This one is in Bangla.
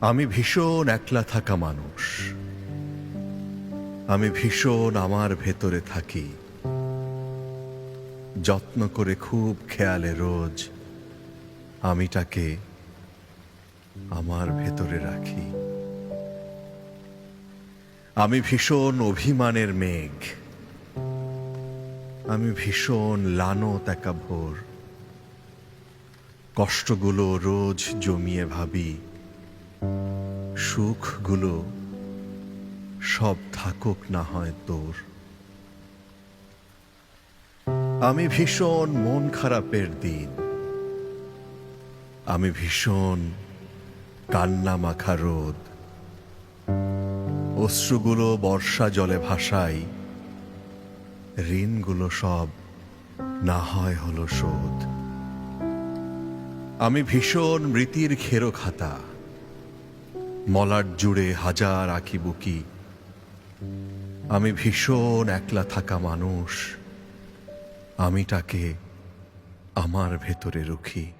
আমি ভীষণ একলা থাকা মানুষ। আমি ভীষণ আমার ভেতরে থাকি। যত্ন করে খুব খেয়ালে রোজ আমি তাকে আমার ভেতরে রাখি। আমি ভীষণ অভিমানের মেঘ। আমি ভীষণ লানো একা ভোর কষ্টগুলো রোজ জমিয়ে ভাবি সুখগুলো সব থাকুক না হয় তোর। আমি ভীষণ মন খারাপের দিন। আমি ভীষণ কান্না মাখা রোদ। অশ্রুগুলো বর্ষা জলে ভাসাই। ঋণগুলো সব না হয় হলো শোধ। আমি ভীষণ মৃতির খেরো খাতা। মলাট জুড়ে হাজার আঁকি বুকি। আমি ভীষণ একলা থাকা মানুষ। আমি তাকে আমার ভেতরে রুখি।